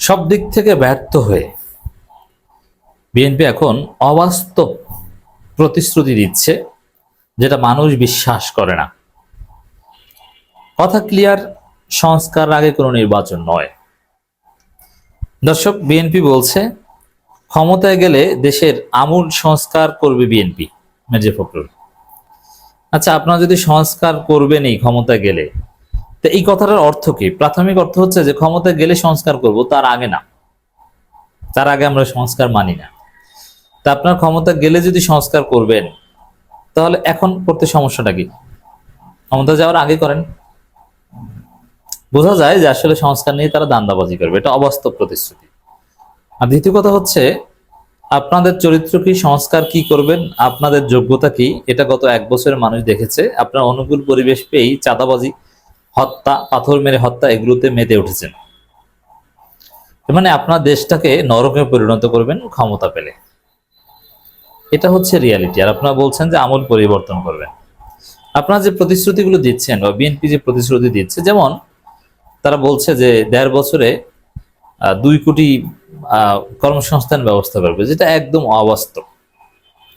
সব দিক থেকে ব্যর্থ হয়ে বিএনপি এখন অবাস্তব প্রতিশ্রুতি দিচ্ছে যেটা মানুষ বিশ্বাস করে না। কথা ক্লিয়ার, সংস্কার আগে কোনো নির্বাচন নয়। দর্শক, বিএনপি বলছে, ক্ষমতায় গেলে দেশের আমূল সংস্কার করবে বিএনপি, মির্জা ফখরুল। আচ্ছা আপনারা যদি সংস্কার করবেনই ক্ষমতায় গেলে তো এই কথাটার অর্থ কি? প্রাথমিক অর্থ হচ্ছে যে ক্ষমতায় গেলে সংস্কার করব, তার আগে না। তার আগে আমরা সংস্কার মানি না। তা আপনার ক্ষমতা গেলে যদি সংস্কার করবেন, তাহলে এখন করতে সমস্যাটা কি? ক্ষমতা যাওয়ার আগে করেন। বোঝা যায় যে আসলে সংস্কার নিয়ে তারা দান্দাবাজি করবে, এটা অবাস্তব প্রতিশ্রুতি। আর দ্বিতীয় কথা হচ্ছে, আপনাদের চরিত্র কি, সংস্কার কি করবেন, আপনাদের যোগ্যতা কি, এটা গত এক বছরের মানুষ দেখেছে। আপনার অনুকূল পরিবেশ পেয়েই চাঁদাবাজি হত্যা, পাথর মেরে হত্যা এগুলোতে মেতে উঠেছেন। মানে আপনার দেশটাকে নরকে পরিণত করবেন ক্ষমতা পেলে। এটা হচ্ছে রিয়ালিটি আর আপনারা বলছেন যে আমূল পরিবর্তন করবেন। আপনারা যে প্রতিশ্রুতিগুলো দিচ্ছেন বা বিএনপি যে প্রতিশ্রুতি দিচ্ছে, যেমন তারা বলছে যে দেড় বছরে দুই কোটি কর্মসংস্থান ব্যবস্থা করবে, যেটা একদম অবাস্তব।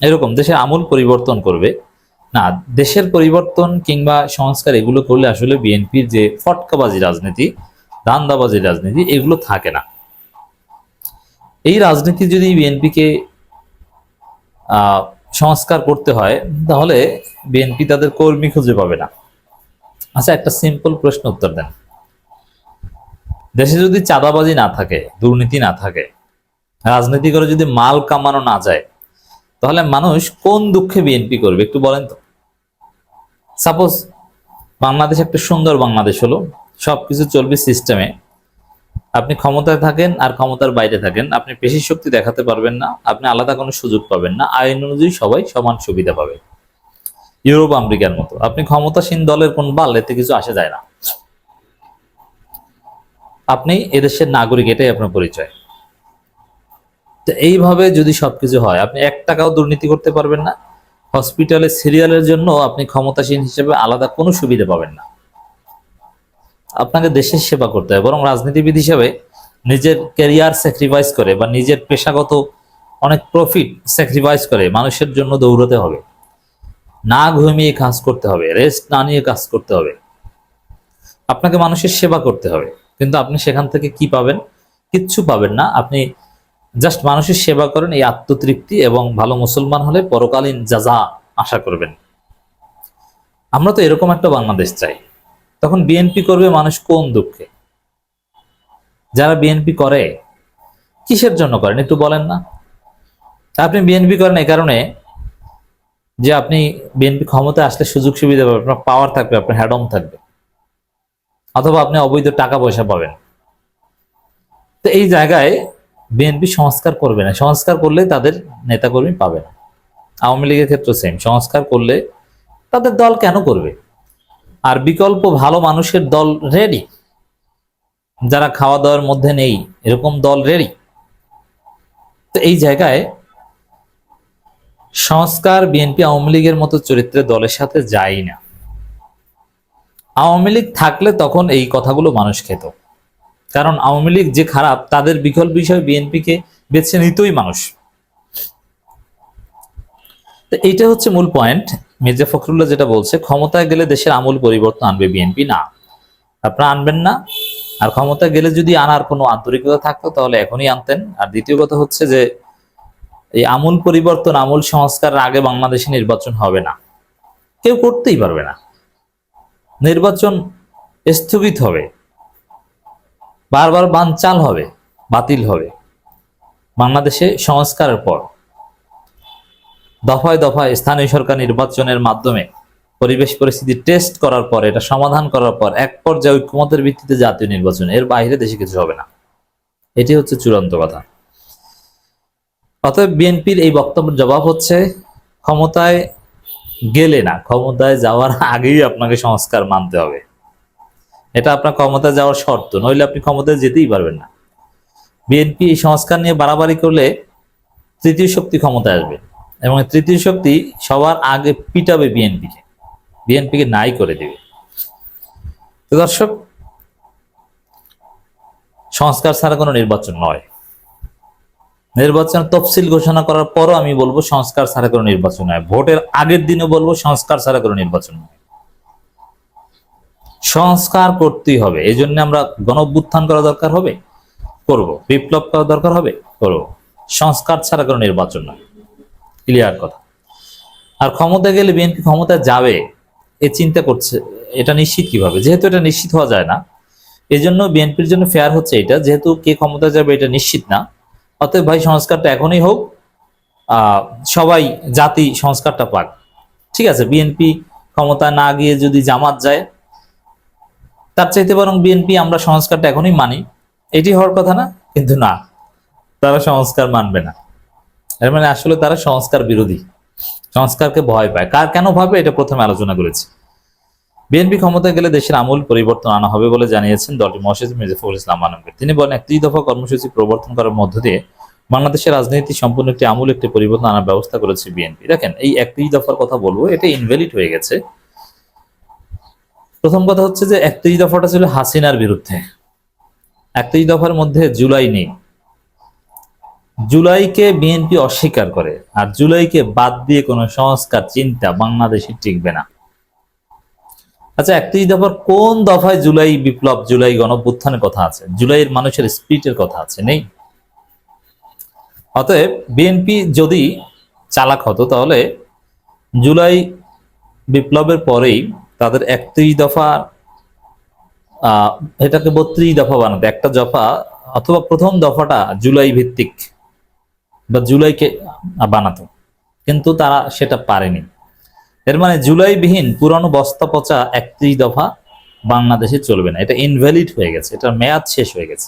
এরকম দেশে আমূল পরিবর্তন করবে না, দেশের পরিবর্তন কিংবা সংস্কার এগুলো করলে আসলে বিএনপির যে ফটকাবাজি রাজনীতি, দান্দাবাজি রাজনীতি, এগুলো থাকে না। এই রাজনীতি যদি বিএনপিকে সংস্কার করতে হয়, তাহলে বিএনপি তাদের কর্মী খুঁজে পাবে না। আচ্ছা একটা সিম্পল প্রশ্ন উত্তর দেন। দেশে যদি চাঁদাবাজি না থাকে, দুর্নীতি না থাকে, রাজনীতি করে যদি মাল কামানো না যায়, তাহলে মানুষ কোন দুঃখে বিএনপি করবে একটু বলেন তো? সাপোজ বাংলাদেশ একটা সুন্দর বাংলাদেশ হলো, সবকিছু চলবে সিস্টেমে আপনি ক্ষমতায় থাকেন আর ক্ষমতার বাইরে থাকেন, আপনি পেশি শক্তি দেখাতে পারবেন না, আপনি আলাদা কোনো সুযোগ পাবেন না, আইন অনুযায়ী সবাই সমান সুবিধা পাবে। ইউরোপ, আমেরিকার মতো। আপনি ক্ষমতাসীন দলের কোন বাল, এতে কিছু আসে যায় না। আপনি এদেশের নাগরিক, এটাই আপনার পরিচয়। তো এইভাবে যদি সবকিছু হয়, আপনি এক টাকাও দুর্নীতি করতে পারবেন না হসপিটালে সিরিয়ালের জন্য আপনি ক্ষমতাসীন হিসেবে আলাদা কোনো সুবিধা পাবেন না। আপনাকে দেশের সেবা করতে হবে বরং রাজনীতিবিদ হিসেবে নিজের ক্যারিয়ার স্যাক্রিফাইস করে বা নিজের পেশাগত অনেক প্রফিট স্যাক্রিফাইস করে মানুষের জন্য দৌড়তে হবে। না ঘুমিয়ে কাজ করতে হবে, রেস্ট না নিয়ে কাজ করতে হবে। আপনাকে মানুষের সেবা করতে হবে, কিন্তু আপনি সেখান থেকে কি পাবেন? কিচ্ছু পাবেন না। আপনি জাস্ট মানুষের সেবা করেন এই আত্মতৃপ্তি এবং ভালো মুসলমান হলে পরকালীন যাজা আশা করবেন। আমরা তো এরকম একটা বাংলাদেশ চাই। তখন বিএনপি করবে মানুষ কোন দুঃখে? যারা বিএনপি করে, কিসের জন্য করেন? একটু বলেন না। আপনি বিএনপি করেন এই কারণে যে আপনি বিএনপি ক্ষমতায় আসলে সুযোগ সুবিধা পাবেন, আপনার পাওয়ার থাকবে, আপনার হ্যাডম থাকবে। অথবা আপনি অবৈধ টাকা পয়সা পাবেন। তো এই জায়গায় বিএনপি সংস্কার করবে না। সংস্কার করলে তাদের নেতাকর্মী পাবে না। আওয়ামী লীগের ক্ষেত্রে সেম সংস্কার করলে তাদের দল কেন করবে? আর বিকল্প ভালো মানুষের দল রেডি যারা খাওয়া দাওয়ার মধ্যে নেই, এরকম দল রেডি তো এই জায়গায় সংস্কার বিএনপি আওয়ামী লীগের মতো চরিত্রের দলের সাথে যায় না। আওয়ামী লীগ থাকলে তখন এই কথাগুলো মানুষ খেত। কারণ আওয়ামী লীগ যে খারাপ, তাদের বিকল্প হিসেবে বিএনপিকে বেছে নিতই মানুষ। তো এইটা হচ্ছে মূল পয়েন্ট মির্জা ফখরুল্লাহ যেটা বলছে, ক্ষমতায় গেলে দেশের আমূল পরিবর্তন আনবে বিএনপি না, আপনারা আনবেন না। আর ক্ষমতায় গেলে যদি আনার কোনো আন্তরিকতা থাকতো, তাহলে এখনই আনতেন। আর দ্বিতীয় কথা হচ্ছে যে, এই আমূল পরিবর্তন, আমূল সংস্কারের আগে বাংলাদেশে নির্বাচন হবে না। কেউ করতেই পারবে না। নির্বাচন স্থগিত হবে। বারবার বানচাল হবে, বাতিল হবে। বাংলাদেশে সংস্কারের পর দফায় দফায় স্থানীয় সরকার নির্বাচনের মাধ্যমে পরিবেশ পরিস্থিতি টেস্ট করার পর, এটা সমাধান করার পর এক পর্যায়ে ঐক্যমতের ভিত্তিতে জাতীয় নির্বাচন। এর বাইরে দেশে কিছু হবে না। এটি হচ্ছে চূড়ান্ত কথা। অতএব বিএনপির এই বক্তব্যের জবাব হচ্ছে, ক্ষমতায় গেলে না, ক্ষমতায় যাওয়ার আগেই আপনাকে সংস্কার মানতে হবে। এটা আপনার ক্ষমতায় যাওয়ার শর্ত, নইলে আপনি ক্ষমতায় যেতেই পারবেন না। বিএনপি এই সংস্কার নিয়ে বাড়াবাড়ি করলে তৃতীয় শক্তি ক্ষমতায় আসবে এবং তৃতীয় শক্তি সবার আগে পিটাবে বিএনপিকে বিএনপিকে নাই করে দেবে। তো দর্শক, সংস্কার ছাড়া কোনো নির্বাচন নয়। নির্বাচন তফসিল ঘোষণা করার পরও আমি বলব, সংস্কার ছাড়া কোনো নির্বাচন নয়। ভোটের আগের দিনে বলব, সংস্কার ছাড়া কোনো নির্বাচন নয়। সংস্কার করতেই হবে। এই জন্য আমরা গণ অভ্যুত্থান করা দরকার হবে, করব। বিপ্লব করা দরকার হবে, করব। সংস্কার ছাড়া কোনো নির্বাচন নয় ক্লিয়ার কথা। আর ক্ষমতা গেলে বিএনপি ক্ষমতা যাবে, এ চিন্তা করছে, এটা নিশ্চিত কীভাবে? যেহেতু এটা নিশ্চিত হওয়া যায় না এই জন্য বিএনপির জন্য ফেয়ার হচ্ছে এটা। যেহেতু কে ক্ষমতা যাবে এটা নিশ্চিত না, অতএব ভাই, সংস্কারটা এখনই হোক সবাই, জাতি সংস্কারটা পাক। ঠিক আছে, বিএনপি ক্ষমতা না গিয়ে যদি জামাত যায় তার চাইতে বরং বিএনপি আমরা সংস্কারটা এখনই মানি। এটি হওয়ার কথা না, কিন্তু না, তারা সংস্কার মানবে না। এর মানে আসলে তারা সংস্কার বিরোধী। সংস্কারকে ভয় পায়। কার কেন ভাবে এটা প্রথমে আলোচনা করেছি। বিএনপি ক্ষমতায় গেলে দেশের আমূল পরিবর্তন আনা হবে বলে জানিয়েছেন দলটি মহাসচিব মির্জাফরুল ইসলাম মানবকে তিনি বলেন একত্রিশ দফা কর্মসূচি প্রবর্তন করার মধ্য দিয়ে বাংলাদেশের রাজনীতি সম্পূর্ণ একটি আমূল একটি পরিবর্তন আনার ব্যবস্থা করেছে বিএনপি দেখেন, এই একত্রিশ দফার কথা বলব, এটা ইনভ্যালিড হয়ে গেছে। প্রথম কথা হচ্ছে যে একত্রিশ দফাটা ছিল হাসিনার বিরুদ্ধে। একত্রিশ দফার মধ্যে জুলাই নেই। জুলাইকে বিএনপি অস্বীকার করে, আর জুলাইকে বাদ দিয়ে কোনো সংস্কার, চিন্তা বাংলাদেশে টিকবে না। আচ্ছা একত্রিশ দফার কোন দফায় জুলাই বিপ্লব, জুলাই গণভ্যুত্থানের কথা আছে? জুলাইয়ের মানুষের স্পিরিটের কথা আছে, নেই? অতএব বিএনপি যদি চালাক হতো, তাহলে জুলাই বিপ্লবের পরেই তাদের একত্রিশ দফা এটাকে বত্রিশ দফা বানাতো। একটা দফা অথবা প্রথম দফাটা জুলাই ভিত্তিক বা জুলাইকে বানাতো। কিন্তু তারা সেটা পারেনি। এর মানে জুলাইবিহীন পুরানো বস্তা পচা একত্রিশ দফা বাংলাদেশে চলবে না। এটা ইনভ্যালিড হয়ে গেছে। এটার মেয়াদ শেষ হয়ে গেছে।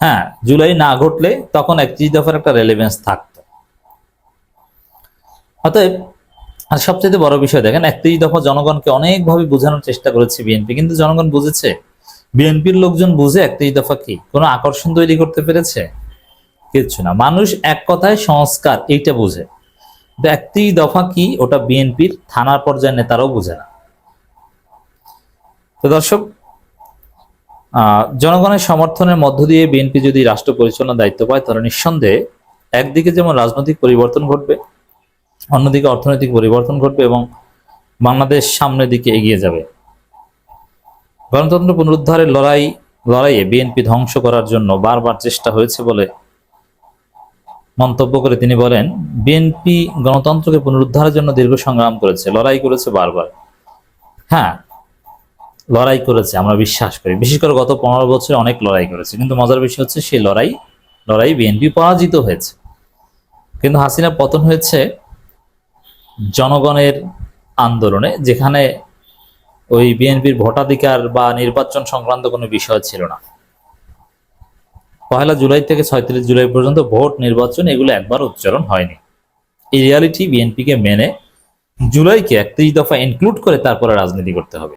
হ্যাঁ জুলাই না ঘটলে তখন একত্রিশ দফার একটা রেলেভেন্স থাকতো। অতএব আর সবচেয়ে বড় বিষয় দেখেন, একত্রিশ দফা জনগণকে অনেকভাবে বোঝানোর চেষ্টা করেছে বিএনপি কিন্তু জনগণ বুঝেছে বিএনপির লোকজন বুঝে একত্রিশ দফা কি? কোনো আকর্ষণ তৈরি করতে পেরেছে? কিচ্ছু না। মানুষ এক কথায় সংস্কার, এইটা বুঝে। একত্রিশ দফা কি? ওটা বিএনপির থানার পর্যায়ে নেতারাও বুঝে না। তো দর্শক জনগণের সমর্থনের মধ্য দিয়ে বিএনপি যদি রাষ্ট্র পরিচালনার দায়িত্ব পায়, তাহলে নিঃসন্দেহে একদিকে যেমন রাজনৈতিক পরিবর্তন ঘটবে অন্যদিকে অর্থনৈতিক পরিবর্তন ঘটবে এবং বাংলাদেশ সামনের দিকে এগিয়ে যাবে। গণতন্ত্র পুনরুদ্ধারের লড়াই, লড়াইয়ে বিএনপি ধ্বংস করার জন্য বারবার চেষ্টা হয়েছে বলে মন্তব্য করে তিনি বলেন, বিএনপি গণতন্ত্রকে পুনরুদ্ধারের জন্য দীর্ঘ সংগ্রাম করেছে, লড়াই করেছে বারবার। হ্যাঁ লড়াই করেছে, আমরা বিশ্বাস করি। বিশেষ করে গত পনেরো বছরে অনেক লড়াই করেছে, কিন্তু মজার বিষয় হচ্ছে সেই লড়াই লড়াই বিএনপি পরাজিত হয়েছে। কিন্তু হাসিনা পতন হয়েছে জনগণের আন্দোলনে, যেখানে ওই বিএনপির ভোটাধিকার বা নির্বাচন সংক্রান্ত কোনো বিষয় ছিল না। পহেলা জুলাই থেকে ছয়ত্রিশ জুলাই পর্যন্ত ভোট নির্বাচন, এগুলো একবার উচ্চারণ হয়নি। এই রিয়ালিটি বিএনপিকে মেনে জুলাইকে একত্রিশ দফা ইনক্লুড করে তারপরে রাজনীতি করতে হবে।